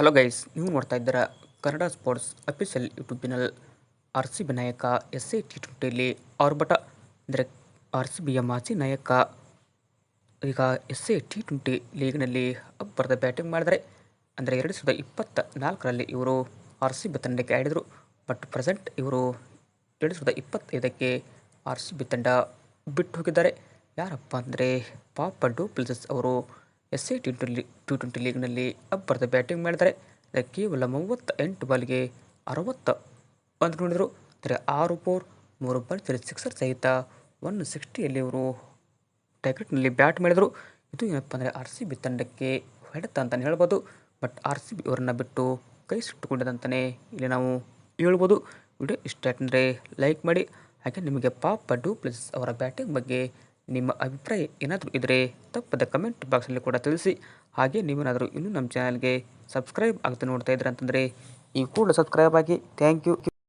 Hello guys ನೀವು ನೋಡ್ತಾ ಇದ್ದೀರಾ Kannada sports official YouTube channel R C B ನಾಯಕ ಎಸ್ ಐ ಟಿ ಟ್ವೆಂಟಿಯಲ್ಲಿ ಆರ್ಭಟ, ಅಂದರೆ ಆರ್ ಸಿ ಬಿಯ ಮಾಜಿ ನಾಯಕ. ಈಗ ಎಸ್ ಐ ಟಿ ಟ್ವೆಂಟಿ ಲೀಗ್ನಲ್ಲಿ ಅಬ್ಬರದ ಬ್ಯಾಟಿಂಗ್ ಮಾಡಿದರೆ, ಅಂದರೆ ಎರಡು ಸಾವಿರದ ಇಪ್ಪತ್ತ ನಾಲ್ಕರಲ್ಲಿ ಇವರು ಆರ್ ಸಿ ಬಿ ತಂಡಕ್ಕೆ ಆಡಿದರು ಬಟ್ ಪ್ರೆಸೆಂಟ್ ಇವರು ಎರಡು ಸಾವಿರದ ಇಪ್ಪತ್ತೈದಕ್ಕೆ ಆರ್ ಸಿ ಬಿ ತಂಡ ಬಿಟ್ಟು ಹೋಗಿದ್ದಾರೆ. ಯಾರಪ್ಪ ಅಂದರೆ ಪಾಪ ಡೂಪ್ಲಿಸಸ್ ಅವರು S C T twenty T twenty ಲೀಗ್ನಲ್ಲಿ ಅಬ್ಬರದ ಬ್ಯಾಟಿಂಗ್ ಮಾಡಿದ್ದಾರೆ ಕೇವಲ ಮೂವತ್ತ ಎಂಟು ಬಾಲ್ಗೆ ಅರವತ್ತ. ಒಂದು ನೋಡಿದರು, ಅಂದರೆ ಆರು ಫೋರ್, ಮೂರು ಬಾಲ್ ಸಿಕ್ಸರ್ ಸಹಿತ ಒನ್ ಸಿಕ್ಸ್ಟಿಯಲ್ಲಿ ಇವರು ಟ್ಯಾಕೆಟ್ನಲ್ಲಿ ಬ್ಯಾಟ್ ಮಾಡಿದರು. ಇದು ಏನಪ್ಪ ಅಂದರೆ ಆರ್ ಸಿ ಬಿ ತಂಡಕ್ಕೆ ಹೊಡೆತ ಅಂತಲೇ ಹೇಳ್ಬೋದು. ಬಟ್ ಆರ್ ಸಿ ಬಿ ಅವರನ್ನು ಬಿಟ್ಟು ಕೈ ಸುಟ್ಟುಕೊಂಡಿದಂತಲೇ ಇಲ್ಲಿ ನಾವು ಹೇಳ್ಬೋದು. ವಿಡಿಯೋ ಇಷ್ಟ ಅಂದರೆ ಲೈಕ್ ಮಾಡಿ, ಹಾಗೆ ನಿಮಗೆ ಪಾಪ ಡೂ ಪ್ಲಸ್ ಅವರ ಬ್ಯಾಟಿಂಗ್ ಬಗ್ಗೆ ನಿಮ್ಮ ಅಭಿಪ್ರಾಯ ಏನಾದರೂ ಇದ್ದರೆ ತಪ್ಪದ ಕಮೆಂಟ್ ಬಾಕ್ಸಲ್ಲಿ ಕೂಡ ತಿಳಿಸಿ. ಹಾಗೆ ನೀವೇನಾದರೂ ಇನ್ನೂ ನಮ್ಮ ಚಾನಲ್ಗೆ ಸಬ್ಸ್ಕ್ರೈಬ್ ಆಗ್ತಾ ನೋಡ್ತಾ ಇದ್ರೆ ಅಂತಂದರೆ ಈ ಕೂಡ ಸಬ್ಸ್ಕ್ರೈಬ್ ಆಗಿ. Thank you